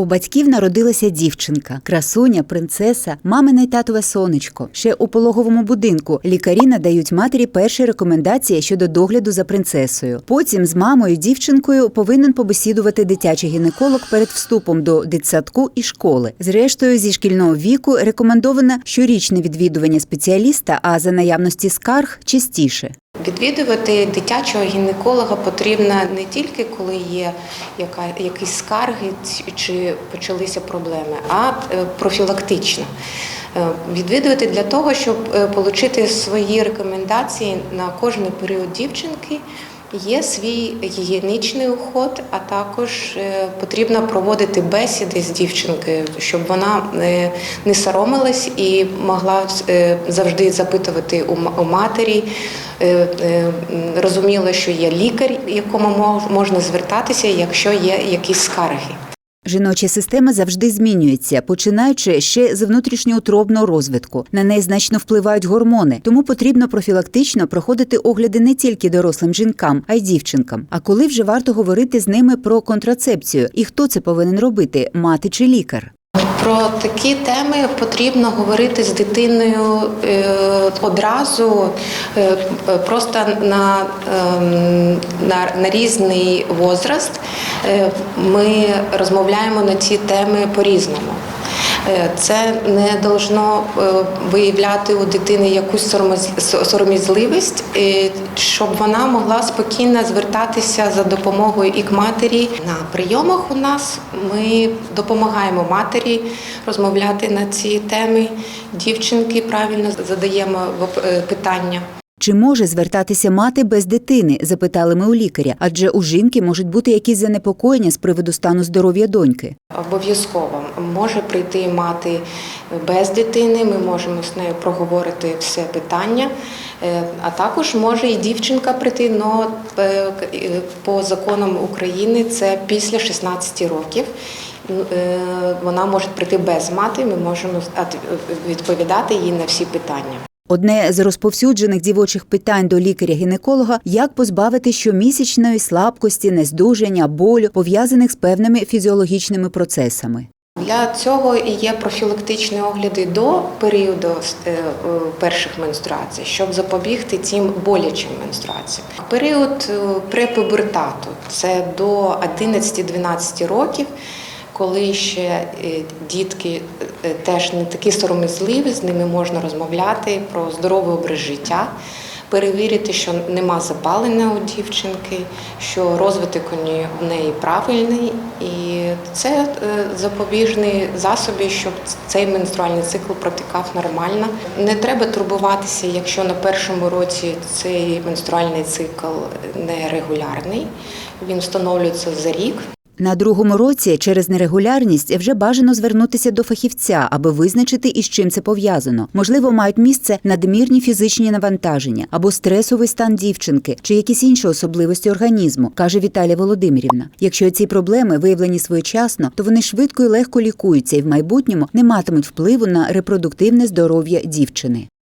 У батьків народилася дівчинка, красуня, принцеса, мамине й татове сонечко. Ще у пологовому будинку лікарі надають матері перші рекомендації щодо догляду за принцесою. Потім з мамою дівчинкою повинен побесідувати дитячий гінеколог перед вступом до дитсадку і школи. Зрештою, зі шкільного віку рекомендовано щорічне відвідування спеціаліста, а за наявності скарг частіше. Відвідувати дитячого гінеколога потрібно не тільки коли є яка, якісь скарги чи почалися проблеми, а е, профілактично. Е, Відвідувати для того, щоб е, отримати свої рекомендації на кожний період дівчинки. Є свій гігієнічний уход, а також е, потрібно проводити бесіди з дівчинкою, щоб вона е, не соромилась і могла е, завжди запитувати у матері. Розуміла, що є лікар, якому можна звертатися, якщо є якісь скарги. Жіноча система завжди змінюється, починаючи ще з внутрішньоутробного розвитку. На неї значно впливають гормони, тому потрібно профілактично проходити огляди не тільки дорослим жінкам, а й дівчинкам. А коли вже варто говорити з ними про контрацепцію і хто це повинен робити мати чи лікар? Про такі теми потрібно говорити з дитиною е, одразу, е, просто на, ем, на, на різний возраст. Е, Ми розмовляємо на ці теми по-різному. Е, Це не должно е, виявляти у дитини якусь е, щоб вона могла спокійно звертатися за допомогою і к матері. На прийомах у нас ми допомагаємо матері розмовляти на ці теми. Дівчинки правильно задаємо питання. Чи може звертатися мати без дитини? запитали ми у лікаря, адже у жінки можуть бути якісь занепокоєння з приводу стану здоров'я доньки. Обов'язково може прийти мати без дитини. Ми можемо з нею проговорити все питання. Е, А також може і дівчинка прийти, але по законам України це після 16 років. Е, Вона може прийти без мати. Ми можемо відповідати їй на всі питання. Одне з розповсюджених дівочих питань до лікаря-гінеколога як позбавити щомісячної слабкості, нездужання, болю, пов'язаних з певними фізіологічними процесами. Для цього і є профілактичні огляди до періоду е, е, перших менструацій, щоб запобігти цим болячим менструаціям. Період е, препубертату це до 11-12 років, коли ще е, дітки е, теж не такі сором'язливі, з ними можна розмовляти про здоровий образ життя. Перевірити, що нема запалення у дівчинки, що розвиток у неї- правильний, і це е, запобіжний засіб, щоб цей менструальний цикл протікав нормально. Не треба турбуватися, якщо на першому році цей менструальний цикл нерегулярний. Він встановлюється за рік. На другому році через нерегулярність вже бажано звернутися до фахівця, аби визначити, із чим це пов'язано. Можливо, мають місце надмірні фізичні навантаження або стресовий стан дівчинки чи якісь інші особливості організму, каже Віталія Володимирівна. Якщо ці проблеми виявлені своєчасно, то вони швидко і легко лікуються і в майбутньому не матимуть впливу на репродуктивне здоров'я дівчини.